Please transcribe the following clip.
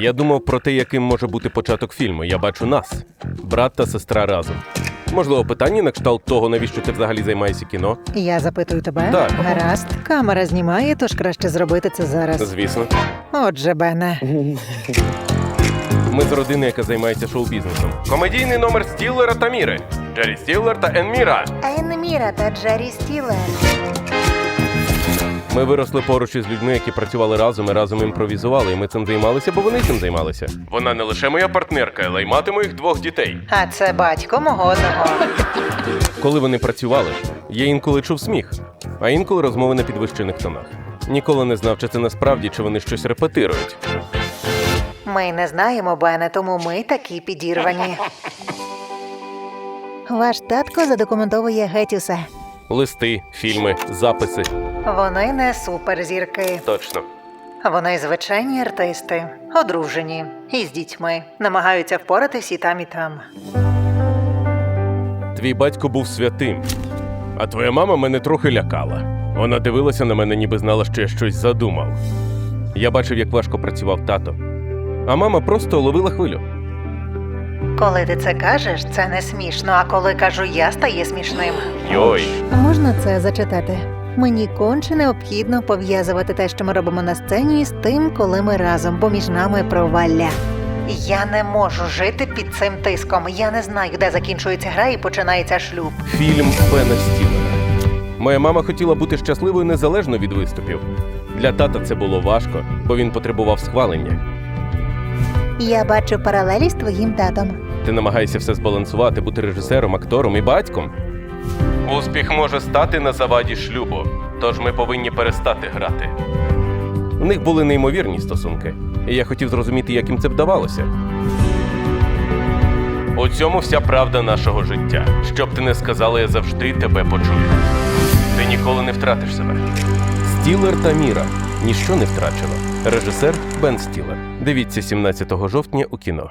Я думав про те, яким може бути початок фільму. Я бачу нас, брат та сестра разом. Можливо, питання на кшталт того, навіщо ти взагалі займаєшся кіно? Я запитую тебе. Так. Гаразд. Камера знімає, тож краще зробити це зараз. Звісно. Отже, Бене. Ми з родини, яка займається шоу-бізнесом. Комедійний номер Стіллера та Міри. Джері Стіллер та Ен Міра. Ен Міра та Джері Стілер. Ми виросли поруч із людьми, які працювали разом і разом імпровізували, і ми цим займалися, бо вони цим займалися. Вона не лише моя партнерка, але й мати моїх двох дітей. А це батько мого одного. Коли вони працювали, я інколи чув сміх, а інколи розмови на підвищених тонах. Ніколи не знав, чи це насправді, чи вони щось репетирують. Ми не знаємо, Бене, тому ми такі підірвані. Ваш татко задокументовує геть усе. Листи, фільми, записи. Вони не суперзірки. Точно. Вони звичайні артисти, одружені і з дітьми, намагаються впоратись і там, і там. Твій батько був святим, а твоя мама мене трохи лякала. Вона дивилася на мене, ніби знала, що я щось задумав. Я бачив, як важко працював тато. А мама просто ловила хвилю. Коли ти це кажеш, це не смішно, а коли кажу я, стає смішним. Йой. Можна це зачитати? Мені конче необхідно пов'язувати те, що ми робимо на сцені, з тим, коли ми разом, бо між нами провалля. Я не можу жити під цим тиском. Я не знаю, де закінчується гра і починається шлюб. Фільм Бена Стілера. Моя мама хотіла бути щасливою незалежно від виступів. Для тата це було важко, бо він потребував схвалення. Я бачу паралелі з твоїм татом. Ти намагаєшся все збалансувати, бути режисером, актором і батьком. Успіх може стати на заваді шлюбу, тож ми повинні перестати грати. У них були неймовірні стосунки, і я хотів зрозуміти, як їм це вдавалося. У цьому вся правда нашого життя. Що б ти не сказала, я завжди тебе почую. Ти ніколи не втратиш себе. Стілер та Міра. Ніщо не втрачено. Режисер Бен Стілер. Дивіться 17 жовтня у кіно.